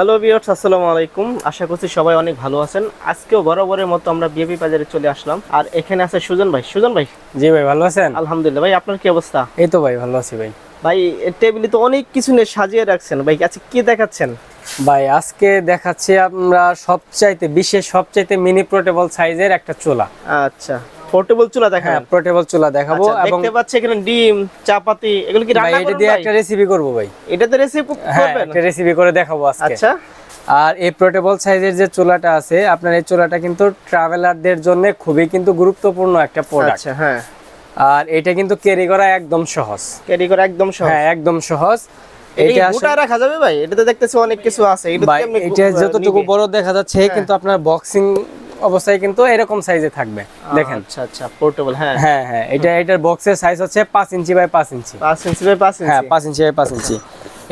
Hello viewers আসসালামু আলাইকুম। আশা করছি সবাই অনেক ভালো আছেন। আজকেও বরাবরের মতো আমরা বিএপি বাজারে চলে আসলাম। আর এখানে আছে সুজন ভাই। সুজন ভাই? জি ভাই ভালো আছেন? আলহামদুলিল্লাহ। ভাই আপনার কি অবস্থা? এই তো ভাই ভালো আছি ভাই। ভাই টেবিলে তো অনেক কিছু নিয়ে সাজিয়ে রাখছেন। ভাই আচ্ছা কি দেখাচ্ছেন? ভাই আজকে দেখাচ্ছি আমরা সবচাইতে বিশেষ সবচাইতে মিনি পোর্টেবল সাইজের একটা চোলা। আচ্ছা। পোর্টেবল চুলা হ্যাঁ পোর্টেবল চুলা দেখাবো আচ্ছা, এবং দেখতে পাচ্ছি এখানে ডিম চাপাতি এগুলো কি ভাই রান্না এটা দিয়ে একটা রেসিপি করব ভাই। এটাতে রেসিপি হ্যাঁ করবেন একটা রেসিপি করে দেখাবো আজকে। আচ্ছা। আর এই পোর্টেবল সাইজের যে চুলাটা আছে আপনার এই চুলাটা কিন্তু ট্রাভেলারদের জন্য খুবই কিন্তু গুরুত্বপূর্ণ একটা প্রোডাক্ট আচ্ছা হ্যাঁ। আর এটা কিন্তু ক্যারি করা একদম সহজ। ক্যারি করা একদম সহজ। হ্যাঁ একদম সহজ। এটা গোটা রাখা যাবে ভাই? এটাতে দেখতেছি অনেক কিছু আছে। এটা যতটুকু বড় দেখা যাচ্ছে কিন্তু আপনার বক্সিং অবস্থায় কিন্তু এরকম সাইজে থাকবে। দেখেন। আচ্ছা আচ্ছা পোর্টেবল হ্যাঁ। হ্যাঁ হ্যাঁ এটা এটার বক্সের সাইজ হচ্ছে পাঁচ ইঞ্চি বাই পাঁচ ইঞ্চি। পাঁচ ইঞ্চি বাই পাঁচ হ্যাঁ ইঞ্চি। পাঁচ ইঞ্চি বাই পাঁচ ইঞ্চি।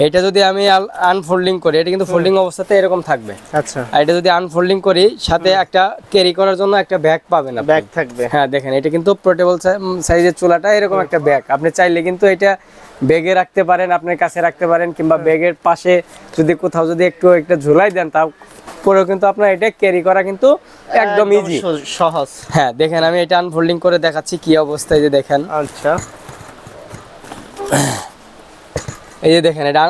এটা যদি আমি আনফোল্ডিং করি এটা কিন্তু ফোল্ডিং অবস্থাতে এরকম থাকবে। আচ্ছা। আর এটা যদি আনফোল্ডিং করি সাথে একটা ক্যারি করার জন্য একটা ব্যাগ পাবেন আপনি। ব্যাগ থাকবে। হ্যাঁ দেখেন এটা কিন্তু পোর্টেবল সাইজের চুলাটা এরকম একটা ব্যাগ আপনি চাইলে কিন্তু এটা ব্যাগে রাখতে পারেন আপনার কাছে রাখতে পারেন কিংবা ব্যাগের পাশে যদি কোথাও যদি একটু একটা ঝুলাই দেন তা পরেও কিন্তু আপনার এটা ক্যারি করা কিন্তু একদম ইজি সহজ হ্যাঁ দেখেন আমি এটা আনফোল্ডিং করে দেখাচ্ছি কি অবস্থায় যে দেখেন। আচ্ছা। এই যে দেখেন এটা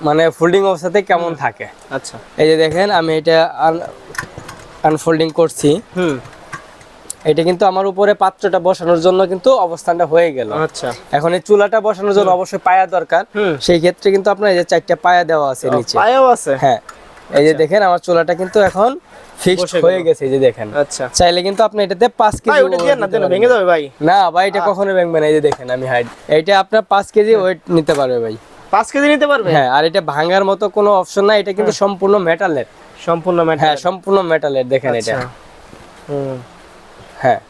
মানে ফোল্ডিং অবস্থাতে কেমন থাকে? আচ্ছা। এই যে দেখেন আমি এটা আনফোল্ডিং করছি। হুম। এটা কিন্তু আমার উপরে পাত্রটা বসানোর জন্য কিন্তু অবস্থানটা হয়ে গেল। আচ্ছা। এখন এই চুলাটা বসানোর জন্য অবশ্যই পায়া দরকার। সেই ক্ষেত্রে কিন্তু আপনার এই যে চারটা পায়া দেওয়া আছে নিচে। পায়েও আছে? হ্যাঁ। এই যে দেখেন আমার চোলাটা কিন্তু এখন ফিক্সড হয়ে গেছে এই যে দেখেন। আচ্ছা। চাইলে কিন্তু আপনি এটাতে পাঁচ কেজি ওটা দিয়ে না দেন ভেঙে যাবে ভাই। না ভাই এটা কখনো ভাঙবে না এই যে দেখেন আমি হাইট এইটা আপনার পাঁচ কেজি ওয়েট নিতে পারবে ভাই। পাঁচ কেজি নিতে পারবে? হ্যাঁ আর এটা ভাঙার মতো কোনো অপশন নাই এটা কিন্তু সম্পূর্ণ মেটালের সম্পূর্ণ ম্যাটার হ্যাঁ সম্পূর্ণ মেটালের দেখেন এটা। হুম। হ্যাঁ।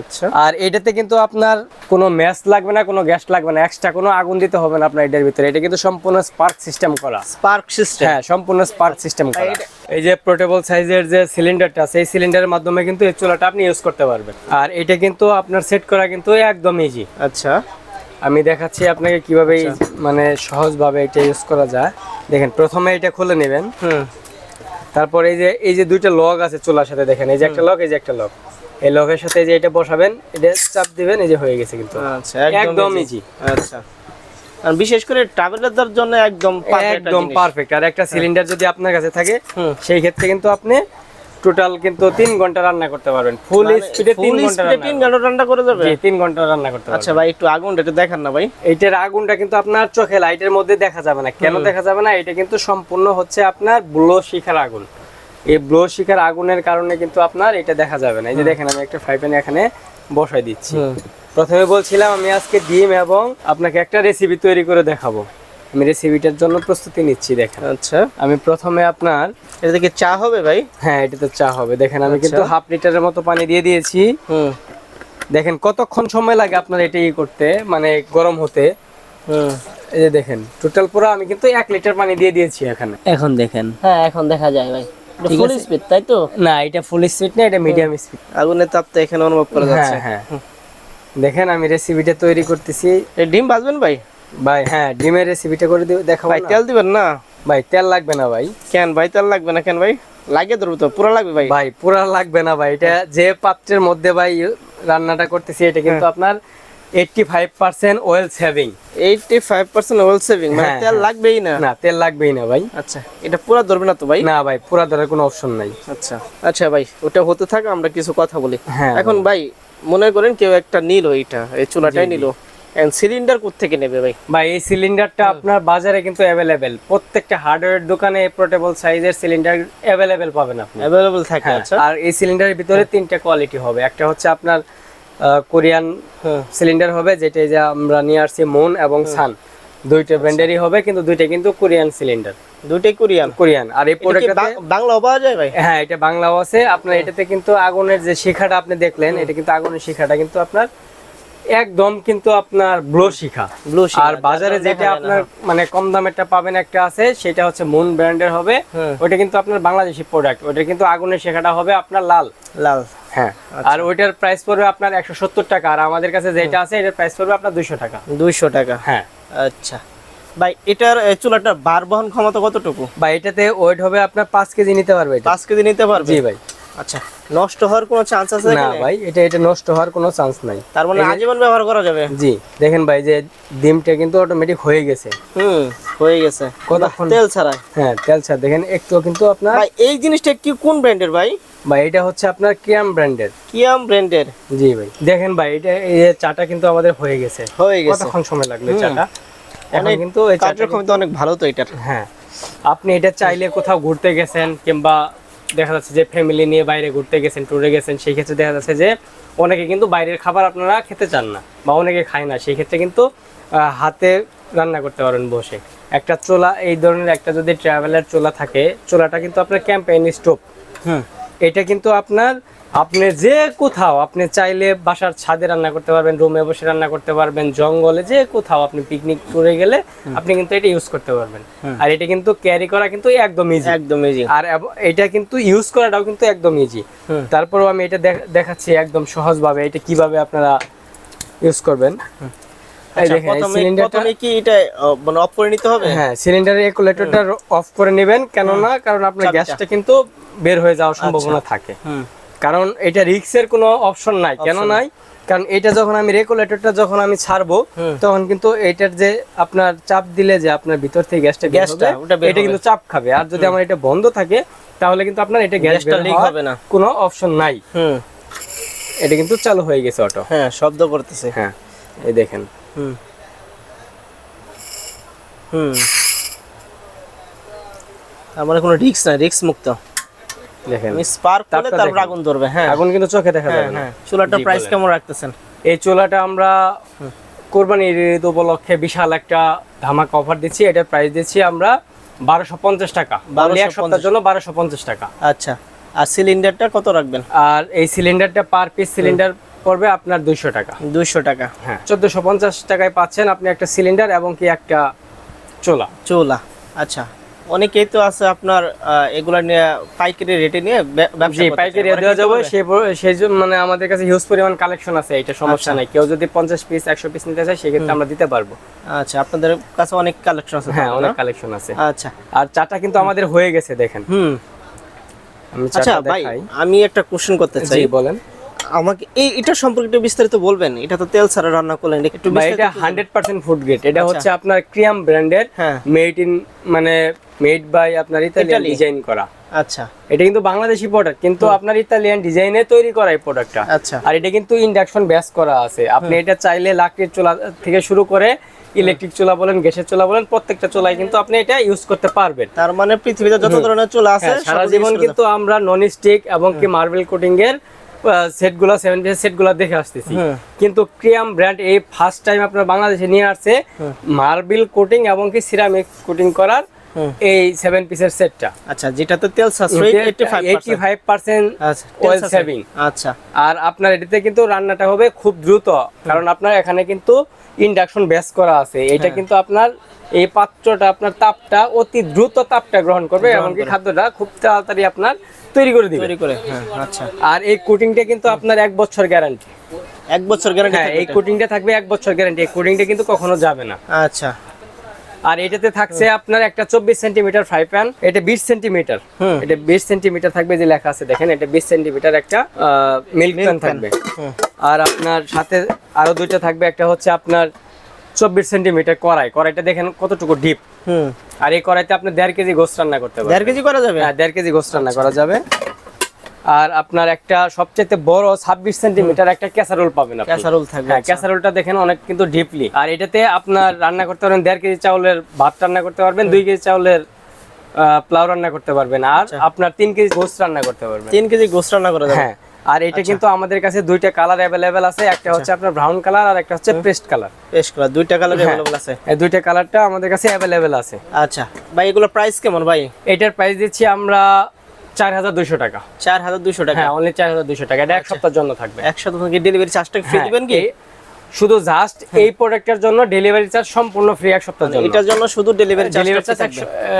আচ্ছা। আর এটাতে কিন্তু আপনার কোনো ম্যাচ লাগবে না কোনো গ্যাস লাগবে না এক্সট্রা কোনো আগুন দিতে হবে না আপনার এটার ভিতরে। এটা কিন্তু সম্পূর্ণ স্পার্ক সিস্টেম করা। স্পার্ক সিস্টেম হ্যাঁ সম্পূর্ণ স্পার্ক সিস্টেম করা। এই যে পোর্টেবল সাইজের যে সিলিন্ডারটা আছে এই সিলিন্ডারের মাধ্যমে কিন্তু এই চুলাটা আপনি ইউজ করতে পারবেন। আর এটা কিন্তু আপনার সেট করা কিন্তু একদম ইজি আচ্ছা। আমি দেখাচ্ছি আপনাকে কীভাবে এই মানে সহজভাবে এটা ইউজ করা যায়। দেখেন প্রথমে এটা খুলে নেবেন। হুম। তারপর এই যে এই যে দুইটা লগ আছে চুলার সাথে দেখেন। এই যে একটা লক এই যে একটা লক এই লগের সাথে যে এটা বসাবেন এটা চাপ দিবেন এই যে হয়ে গেছে কিন্তু। আচ্ছা একদম ইজি আচ্ছা। আর বিশেষ করে ট্রাভেলারদের জন্য একদম একদম পারফেক্ট আর একটা সিলিন্ডার যদি আপনার কাছে থাকে হুম। সেই ক্ষেত্রে কিন্তু আপনি টোটাল কিন্তু তিন ঘণ্টা রান্না করতে পারবেন। ফুল স্পিডে তিন ঘণ্টা রান্না তিন ঘণ্টা রান্না করে যাবে? জি, তিন ঘণ্টা রান্না করতে আচ্ছা ভাই একটু আগুন একটু দেখান না ভাই। এইটার আগুনটা কিন্তু আপনার চোখে লাইটের মধ্যে দেখা যাবে না। কেন দেখা যাবে না? এটা কিন্তু সম্পূর্ণ হচ্ছে আপনার ব্লো শিখার আগুন। এই ব্লো শিখার আগুনের কারণে কিন্তু আপনার এটা দেখা যাবে না। এই যে দেখেন আমি একটা ফ্রাই প্যান এখানে বসাই দিচ্ছি। প্রথমে বলছিলাম আমি আজকে ডিম এবং আপনাকে একটা রেসিপি তৈরি করে দেখাবো। আমি রেসিপিটার জন্য প্রস্তুতি নিচ্ছি দেখেন। আচ্ছা। আমি প্রথমে আপনার এটা থেকে চা হবে ভাই? হ্যাঁ এটা তো চা হবে। দেখেন আমি কিন্তু আচ্ছা। হাফ লিটারের মতো পানি দিয়ে দিয়েছি। হুম। দেখেন কতক্ষণ সময় লাগে আপনার এটা ই করতে মানে গরম হতে? হুম। এই যে দেখেন টোটাল পুরো আমি কিন্তু এক লিটার পানি দিয়ে দিয়েছি এখানে। এখন দেখেন। হ্যাঁ এখন দেখা যায় ভাই। ফুল স্পিড তাই তো? না এটা ফুল স্পিড না এটা মিডিয়াম স্পিড আগুনের তাপটা এখানে অনুভব করা যাচ্ছে। হ্যাঁ। হ্যাঁ দেখেন আমি রেসিপিটা তৈরি করতেছি। ডিম ভাজবেন ভাই? ভাই হ্যাঁ ডিমের রেসিপিটা করে দেখাবো ভাই তেল দিবেন না? ভাই তেল লাগবে না ভাই। কেন ভাই তেল লাগবে না কেন ভাই? লাগে ধরবো তো পুরো লাগবে ভাই। ভাই পুরা লাগবে না ভাই। এটা যে পাত্রের মধ্যে ভাই রান্নাটা করতেছি এটা কিন্তু হ্যাঁ। আপনার eighty five percent oil saving eighty five percent saving মানে হ্যাঁ, তেল হ্যাঁ। লাগবেই না। না তেল লাগবেই না ভাই। আচ্ছা এটা পুরো ধরবে না তো ভাই? না ভাই পুরা ধরার কোনো অপশন নাই। আচ্ছা আচ্ছা ভাই ওটা হতে থাক আমরা কিছু কথা বলি। হ্যাঁ এখন ভাই মনে করেন কেউ একটা নিল এইটা এই চুলাটাই নিল। সিলিন্ডার থেকে নেবে ভাই? ভাই এই সিলিন্ডারটা আপনার বাজারে কিন্তু অ্যাভেলেবেল প্রত্যেকটা হার্ডওয়্যার দোকানে পোর্টেবল সাইজের সিলিন্ডার অ্যাভেলেবেল পাবেন আপনি। অ্যাভেলেবল থাকে হ্যাঁ, আচ্ছা। আর এই সিলিন্ডারের ভিতরে তিনটা কোয়ালিটি হবে। একটা হচ্ছে আপনার কোরিয়ান সিলিন্ডার হবে যেটা যে আমরা নিয়ে আসছি মুন এবং সান দুইটা ব্র্যান্ডেরই হবে কিন্তু দুইটা কিন্তু কোরিয়ান সিলিন্ডার দুইটাই কোরিয়ান? কোরিয়ান। আর এই বাংলাও পাওয়া যায় ভাই? হ্যাঁ এটা বাংলাও আছে। আপনার এটাতে কিন্তু আগুনের যে শিখাটা আপনি দেখলেন এটা কিন্তু আগুনের শিখাটা কিন্তু আপনার একদম কিন্তু আপনার ব্লো শিখা। ব্লু আর বাজারে যেটা আপনার মানে কম দামেরটা পাবেন একটা আছে সেটা হচ্ছে মুন ব্র্যান্ডের হবে। হুম। ওটা কিন্তু আপনার বাংলাদেশি প্রোডাক্ট ওটা কিন্তু আগুনের শেখাটা হবে আপনার লাল। লাল। হ্যাঁ আর ওইটার প্রাইস পড়বে আপনার একশো সত্তর টাকা আর আমাদের কাছে যেটা আছে এটার প্রাইস পড়বে আপনার দুইশো টাকা। দুইশো টাকা। হ্যাঁ। আচ্ছা। ভাই এটার চুলাটার বার বহন ক্ষমতা কতটুকু? বা এটাতে ওয়েট হবে আপনার পাঁচ কেজি নিতে পারবে পাঁচ কেজি নিতে পারবে? জি ভাই। আচ্ছা নষ্ট হওয়ার কোনো চান্স আছে না ভাই এটা এটা নষ্ট হওয়ার কোনো চান্স নাই। তার মানে আজীবন ব্যবহার করা যাবে? জি দেখেন ভাই যে ডিমটা কিন্তু অটোমেটিক হয়ে গেছে। হুম হয়ে গেছে। কতক্ষণ? তেল ছাড়াই। হ্যাঁ তেল ছাড়। দেখেন একটু কিন্তু আপনার ভাই এই জিনিসটা কি কোন ব্র্যান্ডের ভাই? ভাই এটা হচ্ছে আপনার কিয়াম ব্র্যান্ডের কিয়াম ব্র্যান্ডের জি ভাই। দেখেন ভাই এটা এই চাটা কিন্তু আমাদের হয়ে গেছে। হয়ে গেছে। কতক্ষণ সময় লাগল চাটা? এখন কিন্তু এই চাটা কার্যক্ষমতা অনেক ভালো তো এটার। হ্যাঁ। আপনি এটা চাইলে কোথাও ঘুরতে গেছেন কিংবা দেখা যাচ্ছে যে ফ্যামিলি নিয়ে বাইরে ঘুরতে গেছেন ট্যুরে গেছেন সেই ক্ষেত্রে দেখা যাচ্ছে যে অনেকে কিন্তু বাইরের খাবার আপনারা খেতে চান না বা অনেকে খায় না। সেই ক্ষেত্রে কিন্তু হাতে রান্না করতে পারেন বসে। একটা চোলা এই ধরনের একটা যদি ট্রাভেলার চোলা থাকে চোলাটা কিন্তু আপনার ক্যাম্পেইন স্টোভ হুম। এটা কিন্তু আপনার আপনি যে কোথাও আপনি চাইলে বাসার ছাদে রান্না করতে পারবেন রুমে বসে রান্না করতে পারবেন জঙ্গলে যে কোথাও আপনি পিকনিক করে গেলে আপনি কিন্তু এটা ইউজ করতে পারবেন। আর এটা কিন্তু ক্যারি করা কিন্তু একদম ইজি একদম ইজি আর এটা কিন্তু ইউজ করাটাও কিন্তু একদম ইজি। তারপরেও আমি এটা দেখ- দেখাচ্ছি একদম সহজভাবে এটা কীভাবে আপনারা ইউজ করবেন। এই আচ্ছা, মানে অফ করে হবে? হ্যাঁ সিলিন্ডারের অফ করে নেবেন কেননা কারণ আপনার গ্যাসটা কিন্তু বের হয়ে যাওয়ার সম্ভাবনা থাকে। কারণ এটা রিক্সের কোনো অপশন নাই। কেন নাই। কারণ এটা যখন আমি রেগুলেটরটা যখন আমি ছাড়বো তখন কিন্তু এটার যে আপনার চাপ দিলে যে আপনার ভিতর থেকে গ্যাসটা গ্যাসটা, এটা কিন্তু চাপ খাবে। আর যদি আমার এটা বন্ধ থাকে তাহলে কিন্তু আপনার এটা গ্যাসটা লিক হবে না। কোনো অপশন নাই। হুম। এটা কিন্তু চালু হয়ে গেছে অটো হ্যাঁ শব্দ করতেছে হ্যাঁ এই দেখেন। হুম। হুম। মানে কোনো রিক্স নাই রিক্স মুক্ত। দেখেন। স্পার্ক করলে তারপর আগুন ধরবে হ্যাঁ। আগুন কিন্তু চোখে দেখা হ্যাঁ যাবে। না হ্যাঁ চুলাটার প্রাইস কেমন রাখতেছেন? এই চুলাটা আমরা কোরবানির ঈদ উপলক্ষে বিশাল একটা ধামাকা অফার দিচ্ছি। এটার প্রাইস দিচ্ছি আমরা বারোশো পঞ্চাশ টাকা। এক সপ্তাহের জন্য বারোশো পঞ্চাশ টাকা। আচ্ছা। আর সিলিন্ডারটা কত রাখবেন? আর এই সিলিন্ডারটা পার পিস সিলিন্ডার পড়বে আপনার দুইশো টাকা। দুইশো টাকা। হ্যাঁ চোদ্দোশো পঞ্চাশ টাকায় পাচ্ছেন আপনি একটা সিলিন্ডার এবং কি একটা চোলা। চুলা। আচ্ছা। অনেকেই তো আছে আপনার এগুলা নিয়ে পাইকারি রেটে নিয়ে জি করতে পাইকারি। দেওয়া যাবে? সেই জন্য মানে আমাদের কাছে হিউজ পরিমাণ কালেকশন আছে এটা সমস্যা আচ্ছা। নাই। কেউ যদি পঞ্চাশ পিস একশো পিস নিতে চায় সেক্ষেত্রে আমরা দিতে পারব। আচ্ছা আপনাদের কাছে অনেক কালেকশন আছে হ্যাঁ অনেক কালেকশন আছে। আচ্ছা। আর চাটা কিন্তু আমাদের হয়ে গেছে দেখেন। হুম। আমি আচ্ছা চাটা ভাই দেখাই। আমি একটা কোশ্চেন করতে চাই। জি বলেন। আমাকে এই এটা সম্পর্কে একটু বিস্তারিত বলবেন। এটা তো তেল ছাড়া রান্না করলেন একটু বিস্তারিত এটা একটু হান্ড্রেড পার্সেন্ট ফুড গ্রেড এটা আচ্ছা। হচ্ছে আপনার ক্রিয়াম ব্র্যান্ডের হ্যাঁ। মেড ইন মানে মেড বাই আপনার ইতালিয়ান ডিজাইন করা। আচ্ছা। এটা কিন্তু বাংলাদেশি প্রোডাক্ট কিন্তু আপনার ইতালিয়ান ডিজাইনে তৈরি করা এই প্রোডাক্টটা আচ্ছা। আর এটা কিন্তু ইন্ডাকশন ব্যাস করা আছে। আপনি এটা চাইলে লাকড়ির চুলা থেকে শুরু করে ইলেকট্রিক চুলা বলেন গ্যাসের চুলা বলেন প্রত্যেকটা চুলায় কিন্তু আপনি এটা ইউজ করতে পারবেন। তার মানে পৃথিবীতে যত ধরনের চুলা আছে হ্যাঁ, সারা জীবন কিন্তু আমরা নন স্টিক এবং কি মার্বেল কোটিং এর সেটগুলো সেভেন পিসের সেটগুলো দেখে আসতেছি। কিন্তু ক্রিয়াম ব্র্যান্ড এই ফার্স্ট টাইম আপনার বাংলাদেশে নিয়ে আসছে মার্বেল কোটিং এবং কি সিরামিক কোটিং করার। এই সেভেন পিসের সেটটা আচ্ছা যেটাতে তেল সাশ্রয়ী 85% এইটি ফাইভ পার্সেন্ট আচ্ছা তেল oil আচ্ছা। আর আপনার এটাতে কিন্তু রান্নাটা হবে খুব দ্রুত কারণ আপনার এখানে কিন্তু ইন্ডাকশন বেস করা আছে। এটা হ্যাঁ। কিন্তু আপনার এই পাত্রটা আপনার তাপটা অতি দ্রুত তাপটা গ্রহণ করবে এবং কি খাদ্যটা খুব তাড়াতাড়ি আপনার তৈরি করে দিবে। তৈরি করে হ্যাঁ আচ্ছা। আর এই কোটিংটা কিন্তু আপনার এক বছর গ্যারান্টি এক বছর গ্যারান্টি হ্যাঁ এই কোটিংটা থাকবে এক বছর গ্যারান্টি এই কোটিংটা কিন্তু কখনো যাবে না। আচ্ছা। আর এটাতে থাকছে আপনার একটা চব্বিশ সেন্টিমিটার ফ্রাই প্যান। এটা বিশ সেন্টিমিটার। এটা বিশ সেন্টিমিটার থাকবে যে লেখা আছে দেখেন এটা বিশ সেন্টিমিটার একটা মিল্ক প্যান থাকবে। আর আপনার সাথে আরও দুইটা থাকবে একটা হচ্ছে আপনার চব্বিশ সেন্টিমিটার কড়াই। কড়াইটা দেখেন কতটুকু ডিপ হুম। আর এই কড়াইতে আপনি দেড় কেজি গোস্ত রান্না করতে পারবেন। দেড় কেজি করা যাবে? হ্যাঁ দেড় কেজি গোস্ত রান্না করা যাবে। আর আপনার একটা সবচেয়ে বড় ছাব্বিশ সেন্টিমিটার একটা ক্যাসারোল পাবেন আপনি ক্যাসারোল থাকবে হ্যাঁ আচ্ছা। ক্যাসারোলটা দেখেন অনেক কিন্তু ডিপলি আর এটাতে আপনার রান্না করতে পারবেন দেড় কেজি চাউলের ভাত রান্না করতে পারবেন দুই কেজি চাউলের আহ, পোলাও রান্না করতে পারবেন আর আপনার তিন কেজি গোস্ত রান্না করতে পারবেন তিন কেজি গোস্ত রান্না করা যাবে হ্যাঁ আর এটা কিন্তু আমাদের কাছে দুইটা কালার অ্যাভেলেবেল আছে একটা হচ্ছে আপনার ব্রাউন কালার আর একটা হচ্ছে পেস্ট কালার বেশ করা দুইটা কালার হ্যাঁ। अवेलेबल আছে এই দুইটা কালারটা আমাদের কাছে অ্যাভেলেবেল আছে আচ্ছা ভাই এগুলো প্রাইস কেমন ভাই এটার প্রাইস দিচ্ছি আমরা চার হাজার দুইশো টাকা। চার হাজার দুইশো টাকা। হ্যাঁ অনলি চার হাজার দুইশো টাকা। এটা এক সপ্তাহের জন্য থাকবে। একসাথে থেকে ডেলিভারি চার্জটা ফ্রি হ্যাঁ, দিবেন কি? শুধু জাস্ট এই প্রোডাক্টের জন্য ডেলিভারি চার্জ সম্পূর্ণ ফ্রি এক সপ্তাহের জন্য। এটার জন্য শুধু ডেলিভারি ডেলিভারি চার্জ চার্জ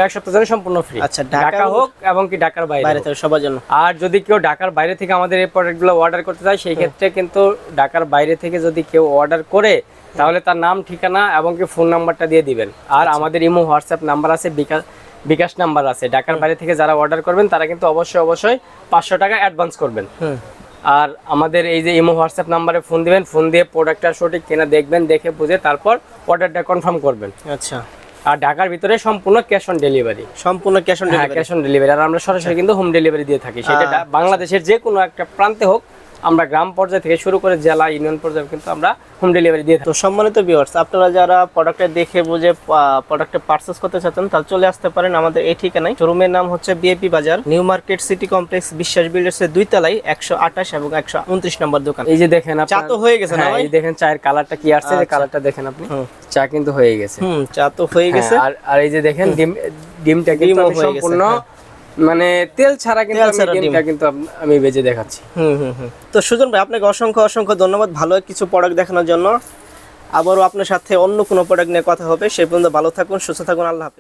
এক সপ্তাহের জন্য সম্পূর্ণ ফ্রি আচ্ছা, ঢাকা হোক, হোক এবং কি ঢাকার বাইরে বাইরে থেকে সবার জন্য। আর যদি কেউ ঢাকার বাইরে থেকে আমাদের এই প্রোডাক্টগুলো অর্ডার করতে চায় সেই ক্ষেত্রে কিন্তু ঢাকার বাইরে থেকে যদি কেউ অর্ডার করে তাহলে তার নাম ঠিকানা এবং কি ফোন নাম্বারটা দিয়ে দিবেন। আর আমাদের ইমো হোয়াটসঅ্যাপ নাম্বার আছে বিকাশ বিকাশ নাম্বার আছে। ঢাকার বাইরে থেকে যারা অর্ডার করবেন তারা কিন্তু অবশ্যই অবশ্যই পাঁচশো টাকা অ্যাডভান্স করবেন। আর আমাদের এই যে ইমো হোয়াটসঅ্যাপ নাম্বারে ফোন দিবেন ফোন দিয়ে প্রোডাক্টটা সঠিক কিনা দেখবেন দেখে বুঝে তারপর অর্ডারটা কনফার্ম করবেন। আচ্ছা। আর ঢাকার ভিতরে সম্পূর্ণ ক্যাশ অন ডেলিভারি সম্পূর্ণ cash on delivery cash on delivery আর আমরা সরাসরি কিন্তু হোম ডেলিভারি দিয়ে থাকি। সেটা আচ্ছা। বাংলাদেশের যে কোনো একটা প্রান্তে হোক আমরা গ্রাম পর্যায়ে থেকে শুরু করে জেলা ইউনিয়ন পর্যায়ে কিন্তু আমরা হোম ডেলিভারি দিয়ে তো সম্মানিত ভিউয়ার্স আপনারা যারা প্রোডাক্টটা দেখে বুঝে প্রোডাক্টটা পারচেস করতে চাচ্ছেন তাহলে চলে আসতে পারেন আমাদের এই ঠিকানায়। শোরুমের নাম হচ্ছে বিএপি বাজার New Market City Complex Biswas Builders এর দুই তলায় একশো আঠাশ এবং একশো উনত্রিশ নম্বর দোকান। এই যে দেখেন চা তো হয়ে গেছে না হ্যাঁ, এই দেখেন চায়ের কালারটা কি আসছে যে আচ্ছা। কালারটা দেখেন আপনি। চা কিন্তু হয়ে গেছে। হুম চা তো হয়ে গেছে। হ্যাঁ, আর আর এই যে দেখেন ডিম ডিমটা কিন্তু হয়ে গেছে, সম্পূর্ণ মানে তেল ছাড়া কিন্তু গেমটা কিন্তু আমি বেজে দেখাচ্ছি। হুম হুম হুম। তো সুজন ভাই আপনাকে অসংখ্য অসংখ্য ধন্যবাদ ভালো কিছু প্রোডাক্ট দেখানোর জন্য। আবারও আপনার সাথে অন্য কোনো প্রোডাক্ট নিয়ে কথা হবে। সেই পর্যন্ত ভালো থাকুন সুস্থ থাকুন আল্লাহ হাফেজ।